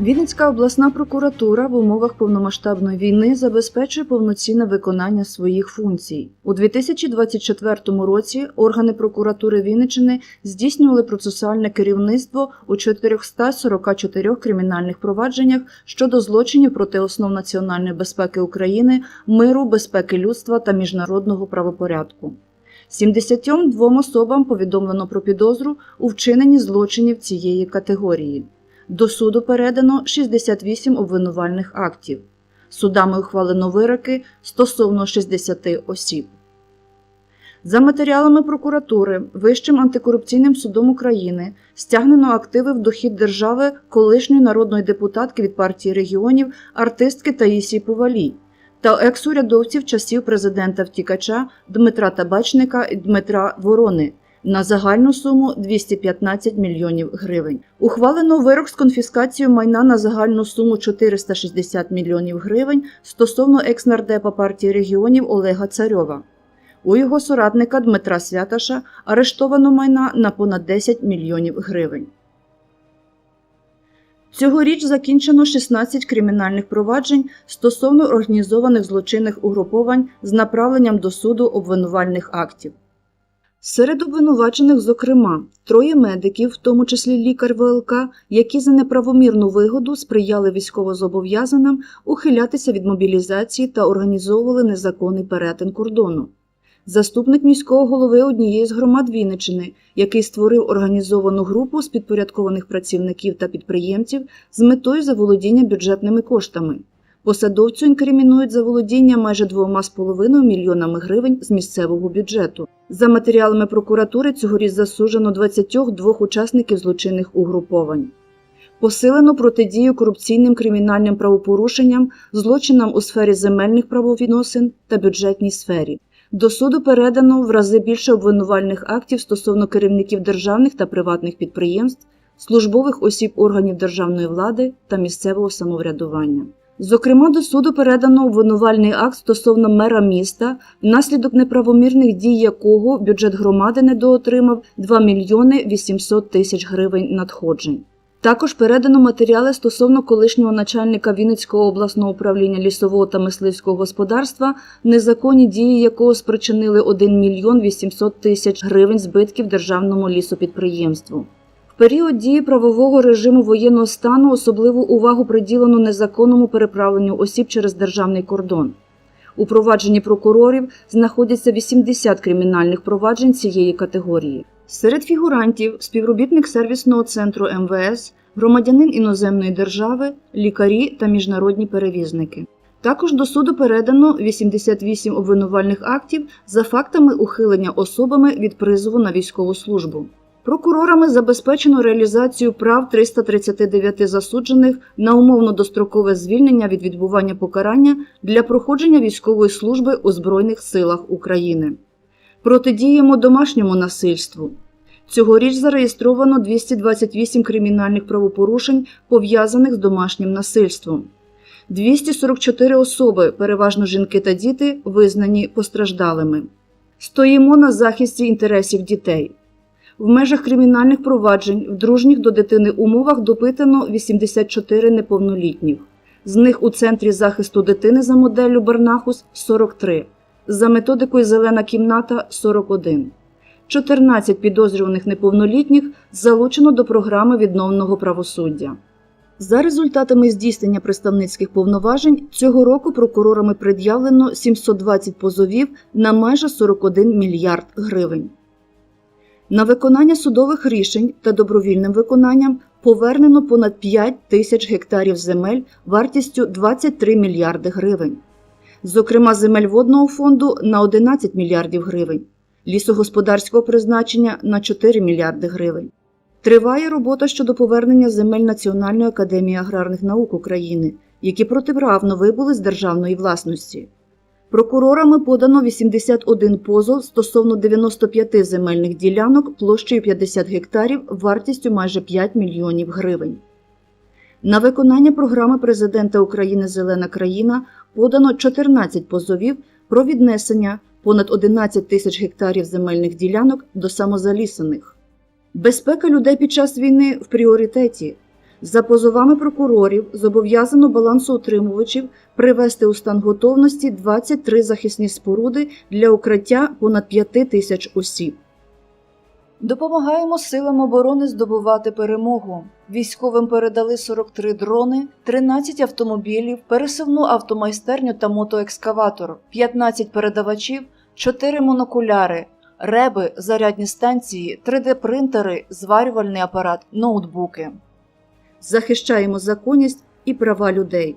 Вінницька обласна прокуратура в умовах повномасштабної війни забезпечує повноцінне виконання своїх функцій. У 2024 році органи прокуратури Вінниччини здійснювали процесуальне керівництво у 444 кримінальних провадженнях щодо злочинів проти основ національної безпеки України, миру, безпеки людства та міжнародного правопорядку. 72 особам повідомлено про підозру у вчиненні злочинів цієї категорії. До суду передано 68 обвинувальних актів. Судами ухвалено вироки стосовно 60 осіб. За матеріалами прокуратури Вищим антикорупційним судом України стягнено активи в дохід держави колишньої народної депутатки від партії регіонів артистки Таїсії Повалій та екс-урядовців часів президента втікача Дмитра Табачника і Дмитра Ворони на загальну суму 215 мільйонів гривень. Ухвалено вирок з конфіскацією майна на загальну суму 460 мільйонів гривень стосовно екс-нардепа партії регіонів Олега Царьова. У його соратника Дмитра Святаша арештовано майна на понад 10 мільйонів гривень. Цьогоріч закінчено 16 кримінальних проваджень стосовно організованих злочинних угруповань з направленням до суду обвинувальних актів. Серед обвинувачених, зокрема, троє медиків, в тому числі лікар ВЛК, які за неправомірну вигоду сприяли військовозобов'язаним ухилятися від мобілізації та організовували незаконний перетин кордону. Заступник міського голови однієї з громад Вінничини, який створив організовану групу з підпорядкованих працівників та підприємців з метою заволодіння бюджетними коштами. Посадовцю інкримінують заволодіння майже 2,5 мільйонами гривень з місцевого бюджету. За матеріалами прокуратури цьогоріч засуджено 22 учасників злочинних угруповань. Посилено протидію корупційним кримінальним правопорушенням, злочинам у сфері земельних правовідносин та бюджетній сфері. До суду передано в рази більше обвинувальних актів стосовно керівників державних та приватних підприємств, службових осіб органів державної влади та місцевого самоврядування. Зокрема, до суду передано обвинувальний акт стосовно мера міста, внаслідок неправомірних дій якого бюджет громади недоотримав 2 мільйони 800 тисяч гривень надходжень. Також передано матеріали стосовно колишнього начальника Вінницького обласного управління лісового та мисливського господарства, незаконні дії якого спричинили 1 мільйон 800 тисяч гривень збитків державному лісопідприємству. Період дії правового режиму воєнного стану особливу увагу приділено незаконному переправленню осіб через державний кордон. У провадженні прокурорів знаходяться 80 кримінальних проваджень цієї категорії. Серед фігурантів співробітник сервісного центру МВС, громадянин іноземної держави, лікарі та міжнародні перевізники. Також до суду передано 88 обвинувальних актів за фактами ухилення особами від призову на військову службу. Прокурорами забезпечено реалізацію прав 339 засуджених на умовно дострокове звільнення від відбування покарання для проходження військової служби у Збройних силах України. Протидіємо домашньому насильству. Цьогоріч зареєстровано 228 кримінальних правопорушень, пов'язаних з домашнім насильством. 244 особи, переважно жінки та діти, визнані постраждалими. Стоїмо на захисті інтересів дітей. В межах кримінальних проваджень в дружніх до дитини умовах допитано 84 неповнолітніх. З них у Центрі захисту дитини за моделлю Барнахус 43, за методикою Зелена кімната 41. 14 підозрюваних неповнолітніх залучено до програми відновленого правосуддя. За результатами здійснення представницьких повноважень цього року прокурорами пред'явлено 720 позовів на майже 41 мільярд гривень. На виконання судових рішень та добровільним виконанням повернено понад 5 тисяч гектарів земель вартістю 23 мільярди гривень. Зокрема, земель водного фонду на 11 мільярдів гривень, лісогосподарського призначення на 4 мільярди гривень. Триває робота щодо повернення земель Національної академії аграрних наук України, які протиправно вибули з державної власності. Прокурорами подано 81 позов стосовно 95 земельних ділянок площею 50 гектарів вартістю майже 5 мільйонів гривень. На виконання програми президента України Зелена країна подано 14 позовів про віднесення понад 11 тисяч гектарів земельних ділянок до самозалісаних. Безпека людей під час війни в пріоритеті. За позовами прокурорів зобов'язано балансоутримувачів привести у стан готовності 23 захисні споруди для укриття понад 5 тисяч осіб. Допомагаємо силам оборони здобувати перемогу. Військовим передали 43 дрони, 13 автомобілів, пересувну автомайстерню та мотоекскаватор, 15 передавачів, 4 монокуляри, реби, зарядні станції, 3D-принтери, зварювальний апарат, ноутбуки. Захищаємо законність і права людей.